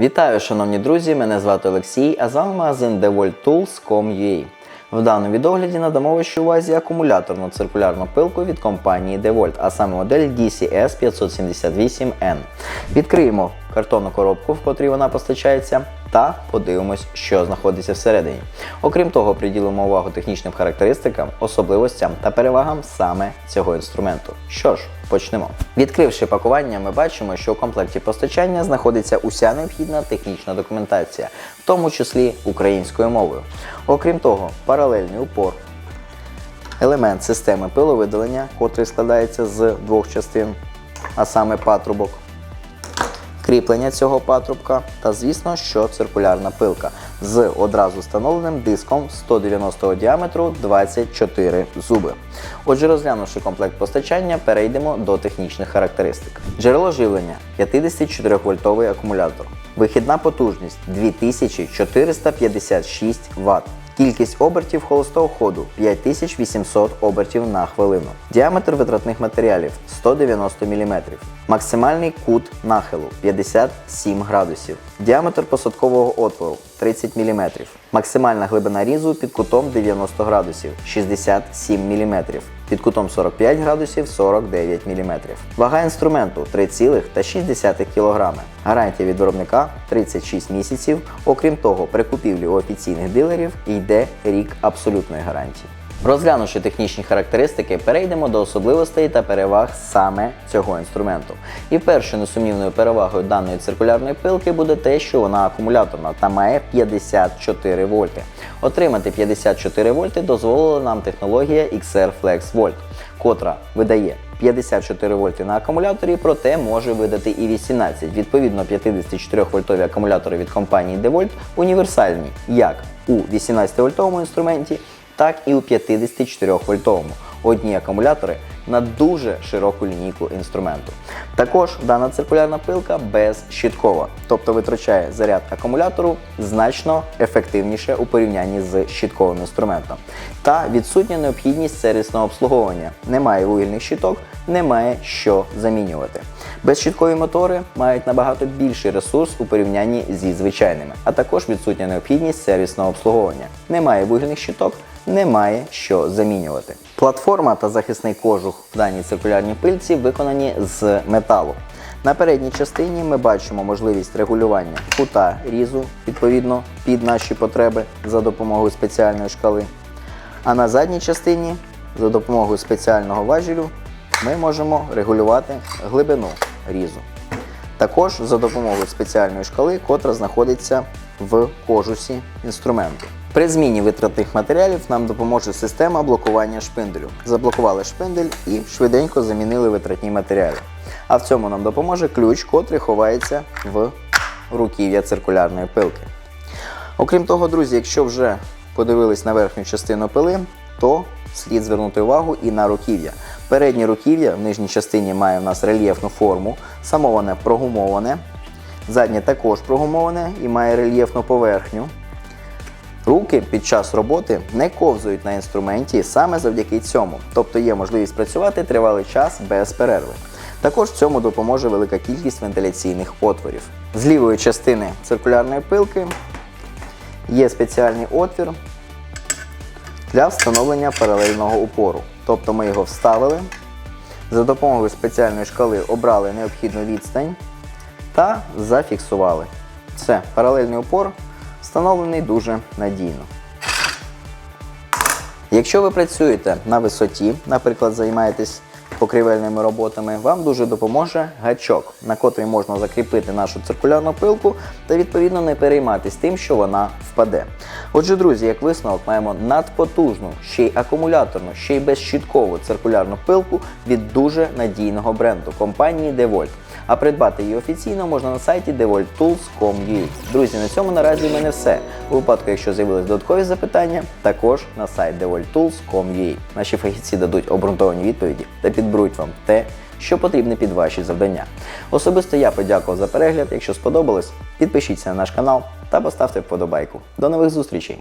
Вітаю, шановні друзі! Мене звати Олексій, а з вами магазин DeWalt.Tools.com.ua. В даному відогляді надамо вищу увазі акумуляторну циркулярну пилку від компанії DeVolt, а саме модель DCS 578N. Відкриємо картонну коробку, в котрій вона постачається, та подивимось, що знаходиться всередині. Окрім того, приділимо увагу технічним характеристикам, особливостям та перевагам саме цього інструменту. Що ж, почнемо. Відкривши пакування, ми бачимо, що у комплекті постачання знаходиться уся необхідна технічна документація, в тому числі українською мовою. Окрім того, паралельний упор, елемент системи пиловидалення, котрий складається з двох частин, а саме патрубок, кріплення цього патрубка та, звісно, що циркулярна пилка з одразу встановленим диском 190 діаметру 24 зуби. Отже, розглянувши комплект постачання, перейдемо до технічних характеристик. Джерело живлення 54 вольтовий акумулятор. Вихідна потужність 2456 Вт. Кількість обертів холостого ходу 5800 обертів на хвилину. Діаметр витратних матеріалів 190 мм. Максимальний кут нахилу 57 градусів. Діаметр посадкового отвору 30 мм. Максимальна глибина різу під кутом 90 градусів 67 мм. Під кутом 45 градусів 49 мм. Вага інструменту 3,6 кг. Гарантія від виробника 36 місяців. Окрім того, при купівлі у офіційних дилерів йде рік абсолютної гарантії. Розглянувши технічні характеристики, перейдемо до особливостей та переваг саме цього інструменту. І першою несумнівною перевагою даної циркулярної пилки буде те, що вона акумуляторна та має 54 вольти. Отримати 54 вольти дозволила нам технологія XR Flex Volt, котра видає 54 вольти на акумуляторі, проте може видати і 18. Відповідно, 54 вольтові акумулятори від компанії DeWalt універсальні як у 18-вольтовому інструменті, так і у 54-вольтовому. Одні акумулятори на дуже широку лінійку інструменту. Також дана циркулярна пилка безщіткова, тобто витрачає заряд акумулятору значно ефективніше у порівнянні з щітковим інструментом. Та відсутня необхідність сервісного обслуговування. Немає вугільних щиток, немає що замінювати. Безщіткові мотори мають набагато більший ресурс у порівнянні зі звичайними, а також відсутня необхідність сервісного обслуговування. Немає вугільних щиток, немає що замінювати. Платформа та захисний кожух в даній циркулярній пильці виконані з металу. На передній частині ми бачимо можливість регулювання кута різу відповідно під наші потреби за допомогою спеціальної шкали. А на задній частині за допомогою спеціального важелю ми можемо регулювати глибину різу. Також за допомогою спеціальної шкали, котра знаходиться в кожусі інструменту. При зміні витратних матеріалів нам допоможе система блокування шпинделю. Заблокували шпиндель і швиденько замінили витратні матеріали. А в цьому нам допоможе ключ, котрий ховається в руків'я циркулярної пилки. Окрім того, друзі, якщо вже подивились на верхню частину пили, то слід звернути увагу і на руків'я. Переднє руків'я в нижній частині має в нас рельєфну форму, само прогумоване. Заднє також прогумоване і має рельєфну поверхню. Руки під час роботи не ковзують на інструменті саме завдяки цьому, тобто є можливість працювати тривалий час без перерви. Також цьому допоможе велика кількість вентиляційних отворів. З лівої частини циркулярної пилки є спеціальний отвір для встановлення паралельного упору. Тобто ми його вставили, за допомогою спеціальної шкали обрали необхідну відстань та зафіксували. Все, паралельний упор встановлений дуже надійно. Якщо ви працюєте на висоті, наприклад, займаєтесь покрівельними роботами, вам дуже допоможе гачок, на котрий можна закріпити нашу циркулярну пилку та відповідно не перейматись тим, що вона впаде. Отже, друзі, як висновок, маємо надпотужну, ще й акумуляторну, ще й безщіткову циркулярну пилку від дуже надійного бренду компанії DeWalt. А придбати її офіційно можна на сайті devolttools.com.ua. Друзі, на цьому наразі в мене все. У випадку, якщо з'явились додаткові запитання, також на сайт devolttools.com.ua. Наші фахівці дадуть обґрунтовані відповіді та підберуть вам те, що потрібне під ваші завдання. Особисто я подякував за перегляд. Якщо сподобалось, підпишіться на наш канал та поставте вподобайку. До нових зустрічей!